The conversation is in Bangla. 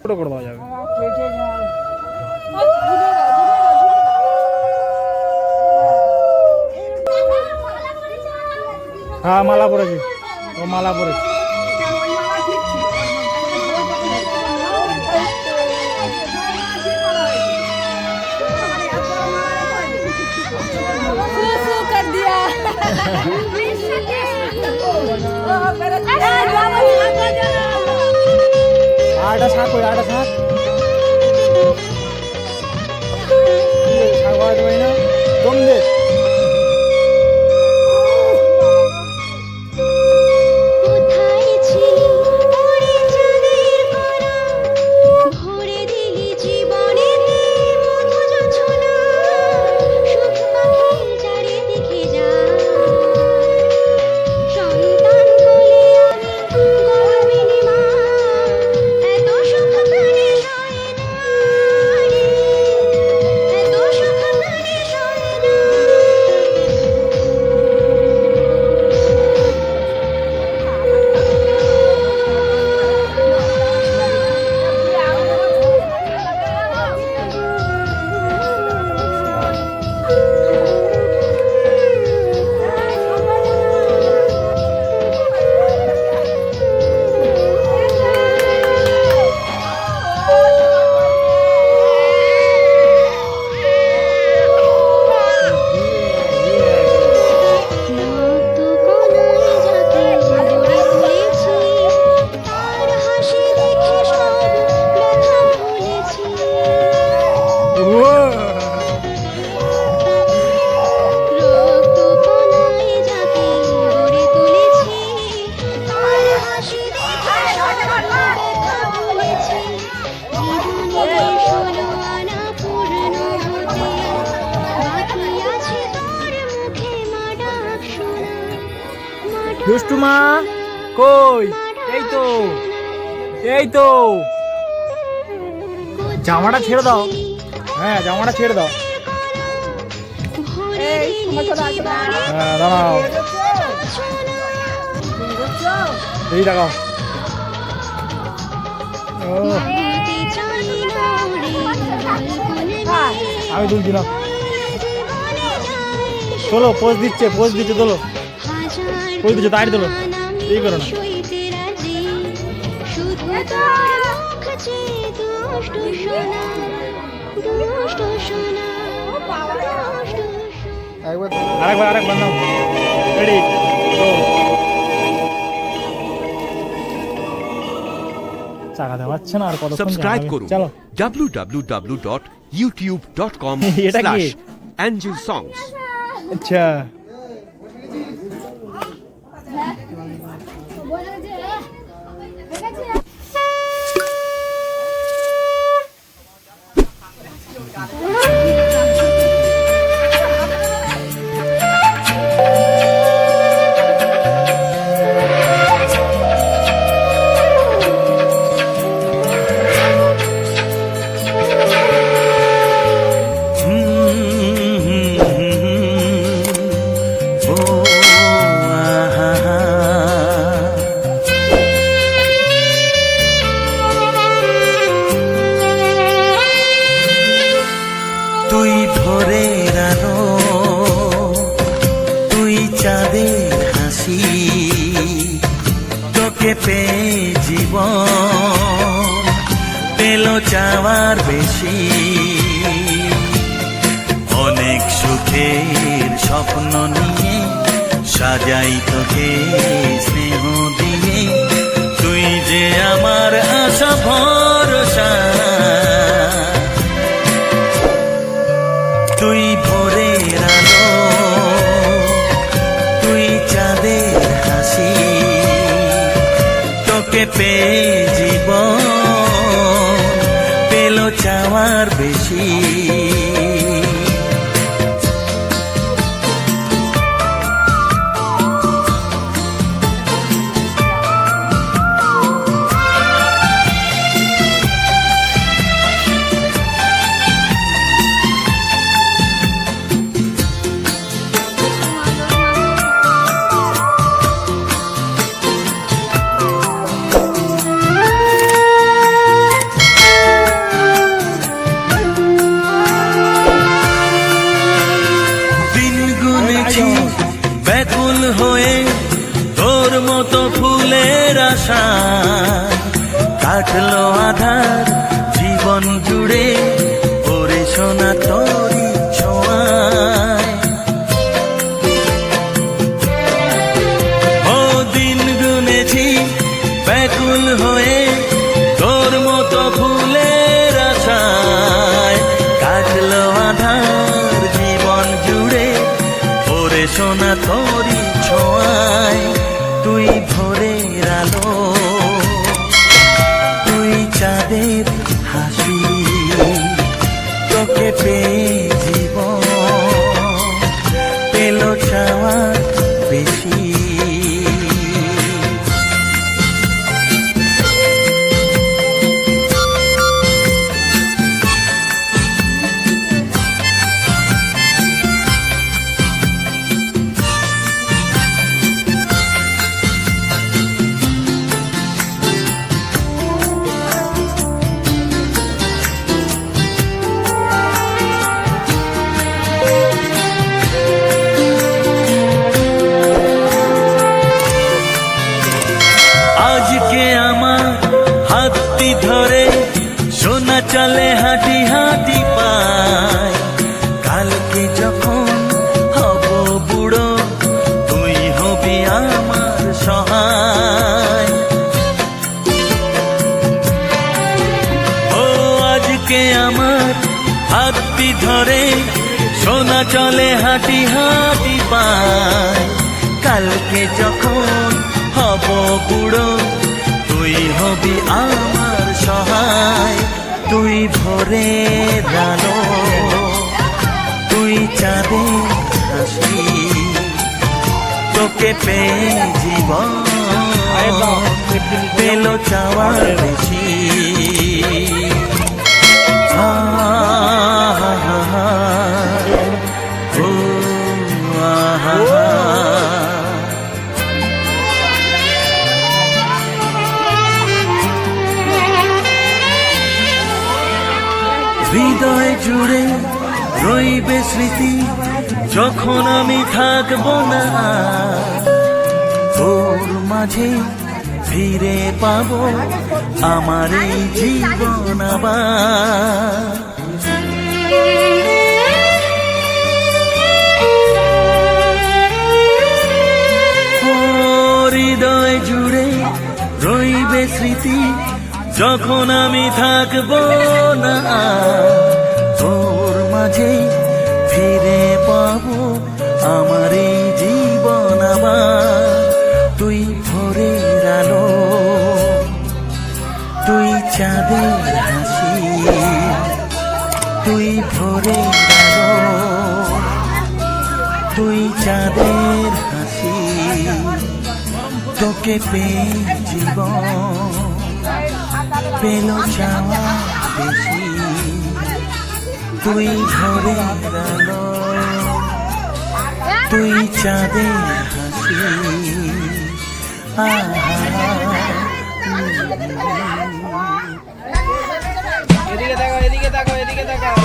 ছোটো করে দেওয়া যাবে। হ্যাঁ মালা পরেছি। ও মালা পরেছি। আটা শাক ওই আটা শাক মা দুষ্টু মা কই? এই তো এই তো। জামাটা ছেড়ে দাও। হ্যাঁ জামাটা ছেড়ে দাও। হ্যাঁ দাঁড়াও। এই দেখাও। ও। আমি তুলছি না। চলো পোজ দিচ্ছে পোজ দিচ্ছে তোলো পোজ দিচ্ছে তাড়ি তোলো এই করো না। আরেকবার আরেকবার নাও। রেডি চাকা আর কত সাবস্ক্রাইব করুন। চলো। songs আচ্ছা। চাওয়ার বেশি। অনেক সুখের স্বপ্ন নিয়ে সাজাই তোকে স্নেহ দিয়ে। তুই যে আমার আশা ভরসা। তুই ভোরের আলো, তুই চাঁদের হাসি। তোকে পেয়ে চাওয়ার বেশি আশা। কাটলো আধার, জীবন জুড়ে ওরে সোনা তোরি ছোঁয়ায়। ও দিন হয়ে তোর মতো ফুলের আশায়। কাটলো আধার, জীবন জুড়ে ওরে সোনা তোরি চলে হাঁটি হাঁটি পায় কালকে যখন হব বুড়ো তুই হবি আমার সহায় ও আজকে আমার হাতটি ধরে সোনা চলে হাঁটি হাঁটি পায় কালকে যখন হব বুড়ো তুই হবি আমার ভোরে রানো তুই চাঁদে হাসি তোকে পেয়ে জীবন পেল চাওয়ার হৃদয় জুড়ে রইবে স্মৃতি, যখন আমি থাকব না, তোর মাঝে ফিরে পাবো আমার এই জীবন হৃদয় জুড়ে রইবে স্মৃতি যখন আমি থাকব না, তোর মাঝে ফিরে পাবো আমার এই জীবন আবার। তুই ভোরের আলো, তুই চাঁদের হাসি, তুই ভোরের আলো, তুই চাঁদের হাসি, তোকে পেয়ে জীবন। পেল যাওয়া দেখি। তুই ধরে গেল তুই চাঁদে হাসি। এদিকে দেখো এদিকে দেখো এদিকে দেখো